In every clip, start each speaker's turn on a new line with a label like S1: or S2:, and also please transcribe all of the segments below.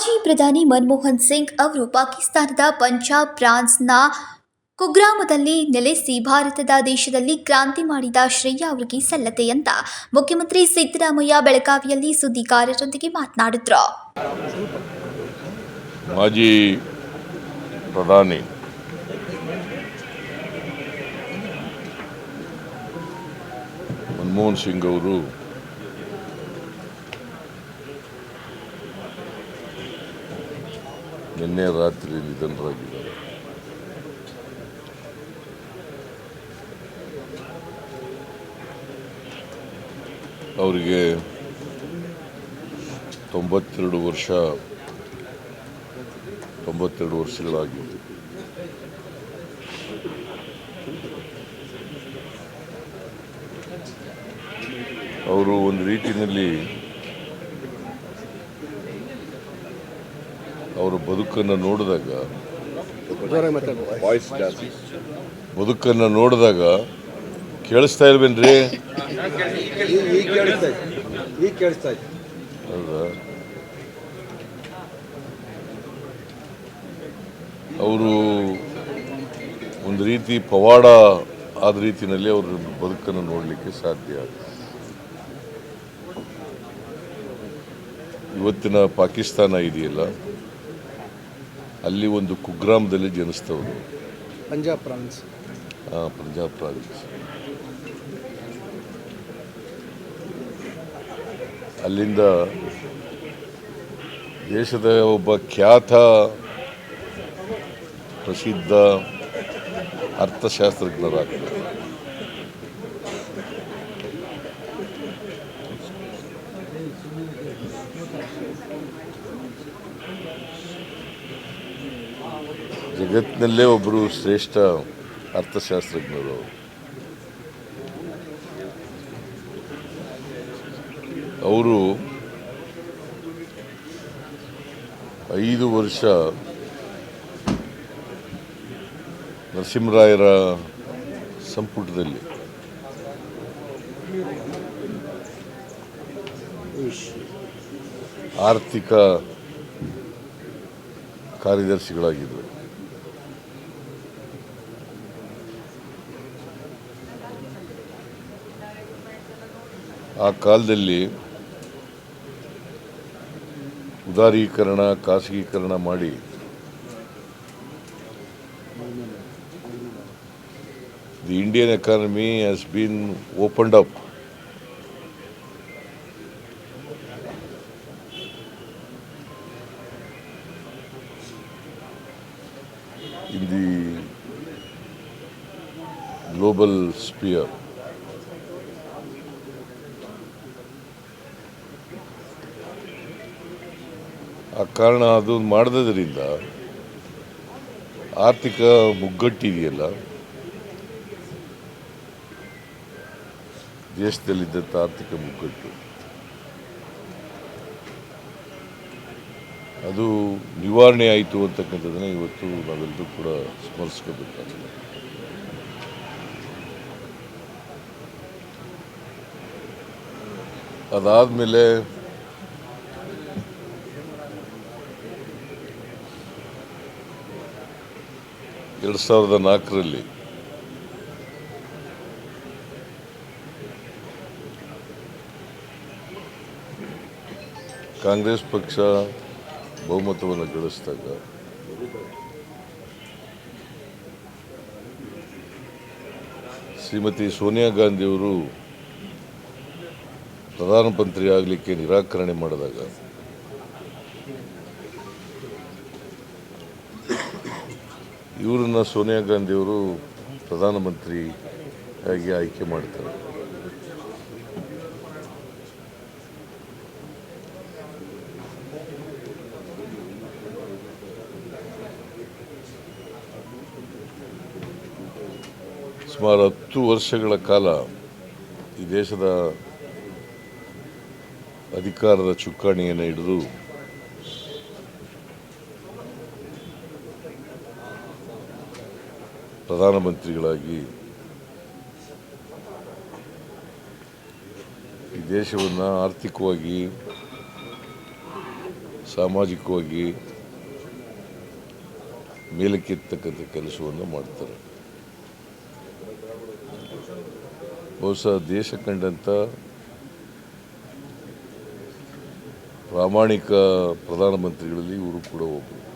S1: ಮಾಜಿ ಪ್ರಧಾನಿ ಮನಮೋಹನ್ ಸಿಂಗ್ ಅವರು ಪಾಕಿಸ್ತಾನದ ಪಂಜಾಬ್, ಫ್ರಾನ್ಸ್ನ ಕುಗ್ರಾಮದಲ್ಲಿ ನೆಲೆಸಿ ಭಾರತದ ದೇಶದಲ್ಲಿ ಕ್ರಾಂತಿ ಮಾಡಿದ ಶ್ರೇಯ ಅವರಿಗೆ ಸಲ್ಲತೆ ಅಂತ ಮುಖ್ಯಮಂತ್ರಿ ಸಿದ್ದರಾಮಯ್ಯ ಬೆಳಗಾವಿಯಲ್ಲಿ ಸುದ್ದಿಗಾರರೊಂದಿಗೆ ಮಾತನಾಡಿದ್ರು.
S2: ಮಾಜಿ ಪ್ರಧಾನಿ ಮನಮೋಹನ್ ಸಿಂಗ್ ಅವರು ನಿನ್ನೆ ರಾತ್ರಿ ನಿಧನರಾಗಿದ್ದಾರೆ. ಅವರಿಗೆ ತೊಂಬತ್ತೆರಡು ವರ್ಷ ತೊಂಬತ್ತೆರಡು ವರ್ಷಗಳಾಗಿತ್ತು ಅವರು ಒಂದು ರೀತಿಯಲ್ಲಿ ಅವರ ಬದುಕನ್ನು ನೋಡಿದಾಗ ಬದುಕನ್ನು ನೋಡಿದಾಗ ಕೇಳಿಸ್ತಾ ಇಲ್ವೇನ್ರಿ? ಹೌದಾ? ಅವರು ಒಂದು ರೀತಿ ಪವಾಡ ಆದ ರೀತಿಯಲ್ಲಿ ಅವರ ಬದುಕನ್ನು ನೋಡಲಿಕ್ಕೆ ಸಾಧ್ಯ ಇವತ್ತಿನ ಪಾಕಿಸ್ತಾನ ಇದೆಯಲ್ಲ? ಅಲ್ಲಿ ಒಂದು ಕುಗ್ರಾಮದಲ್ಲಿ ಜನಿಸ್ತವರು.
S3: ಪಂಜಾಬ್ ಪ್ರಾನ್ಸ್
S2: ಹಾಂ ಪಂಜಾಬ್ ಪ್ರಾವಿನ್ಸ್ ಅಲ್ಲಿಂದ ದೇಶದ ಒಬ್ಬ ಖ್ಯಾತ ಪ್ರಸಿದ್ಧ ಅರ್ಥಶಾಸ್ತ್ರಜ್ಞರಾಗ್ತಾರೆ. ಜಗತ್ತಿನಲ್ಲೇ ಒಬ್ಬರು ಶ್ರೇಷ್ಠ ಅರ್ಥಶಾಸ್ತ್ರಜ್ಞರು. ಅವರು ಐದು ವರ್ಷ ನರಸಿಂಹರಾಯರ ಸಂಪುಟದಲ್ಲಿ. ಆರ್ಥಿಕ ಕಾರ್ಯದರ್ಶಿಗಳಾಗಿದ್ದರು. ಆ ಕಾಲದಲ್ಲಿ ಉದಾರೀಕರಣ, ಖಾಸಗೀಕರಣ ಮಾಡಿ the Indian economy has been opened up in the global sphere. ಆ ಕಾರಣ ಅದು ಮಾಡಿದ್ರಿಂದ ಆರ್ಥಿಕ ಮುಗ್ಗಟ್ಟಿದೆಯಲ್ಲ ದೇಶದಲ್ಲಿದ್ದಂಥ ಆರ್ಥಿಕ ಮುಗ್ಗಟ್ಟು. ಅದು ನಿವಾರಣೆ ಆಯಿತು ಅಂತಕ್ಕಂಥದ್ದನ್ನ ಇವತ್ತು ನಾವೆಲ್ಲರೂ ಕೂಡ ಸ್ಮರಿಸ್ಕೋಬೇಕಾಗ್ತದೆ. ಅದಾದಮೇಲೆ ಎರಡು ಸಾವಿರದ ನಾಲ್ಕರಲ್ಲಿ. ಕಾಂಗ್ರೆಸ್ ಪಕ್ಷ ಬಹುಮತವನ್ನು ಗಳಿಸಿದಾಗ ಶ್ರೀಮತಿ ಸೋನಿಯಾ ಗಾಂಧಿಯವರು ಪ್ರಧಾನಮಂತ್ರಿ ಆಗಲಿಕ್ಕೆ ನಿರಾಕರಣೆ ಮಾಡಿದಾಗ ಇವರನ್ನ ಸೋನಿಯಾ ಗಾಂಧಿಯವರು ಪ್ರಧಾನಮಂತ್ರಿ ಆಗಿ ಆಯ್ಕೆ ಮಾಡ್ತಾರೆ. ಸುಮಾರು ಹತ್ತು ವರ್ಷಗಳ ಕಾಲ ಈ ದೇಶದ ಅಧಿಕಾರದ ಚುಕ್ಕಾಣಿಯನ್ನು ಹಿಡಿದು ಪ್ರಧಾನಮಂತ್ರಿಗಳಾಗಿ ಈ ದೇಶವನ್ನು ಆರ್ಥಿಕವಾಗಿ, ಸಾಮಾಜಿಕವಾಗಿ ಮೇಲಕ್ಕೆತ್ತಕ್ಕಂಥ ಕೆಲಸವನ್ನು ಮಾಡ್ತಾರೆ. ಬಹುಶಃ ದೇಶ ಕಂಡಂಥ ಪ್ರಾಮಾಣಿಕ ಪ್ರಧಾನಮಂತ್ರಿಗಳಲ್ಲಿ ಇವರು ಕೂಡ ಒಬ್ಬರು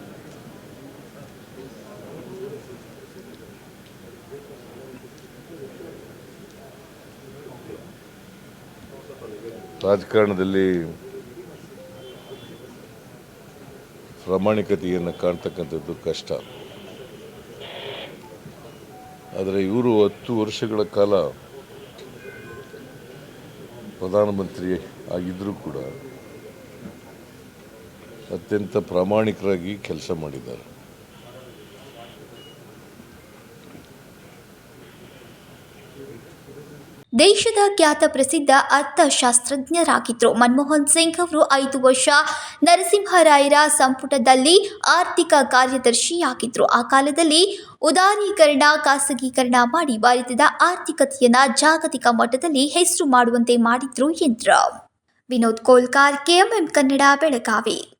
S2: ರಾಜಕಾರಣದಲ್ಲಿ ಪ್ರಾಮಾಣಿಕತೆಯನ್ನು ಕಾಣ್ತಕ್ಕಂಥದ್ದು ಕಷ್ಟ. ಆದರೆ ಇವರು ಹತ್ತು ವರ್ಷಗಳ ಕಾಲ ಪ್ರಧಾನಮಂತ್ರಿ ಆಗಿದ್ದರೂ ಕೂಡ ಅತ್ಯಂತ ಪ್ರಾಮಾಣಿಕರಾಗಿ ಕೆಲಸ ಮಾಡಿದ್ದಾರೆ.
S1: ದೇಶದ ಖ್ಯಾತ ಪ್ರಸಿದ್ಧ ಅರ್ಥಶಾಸ್ತ್ರಜ್ಞರಾಗಿದ್ದರು. ಮನಮೋಹನ್ ಸಿಂಗ್ ಅವರು ಐದು ವರ್ಷ ನರಸಿಂಹರಾಯರ ಸಂಪುಟದಲ್ಲಿ ಆರ್ಥಿಕ ಕಾರ್ಯದರ್ಶಿಯಾಗಿದ್ದರು. ಆ ಕಾಲದಲ್ಲಿ ಉದಾರೀಕರಣ, ಖಾಸಗೀಕರಣ ಮಾಡಿ ಭಾರತದ ಆರ್ಥಿಕತೆಯನ್ನು ಜಾಗತಿಕ ಮಟ್ಟದಲ್ಲಿ ಹೆಸರು ಮಾಡುವಂತೆ ಮಾಡಿದ್ರು ಎಂದರು. ವಿನೋದ್ ಕೋಲ್ಕಾರ್, ಕೆಎಂಎಂ ಕನ್ನಡ, ಬೆಳಗಾವಿ.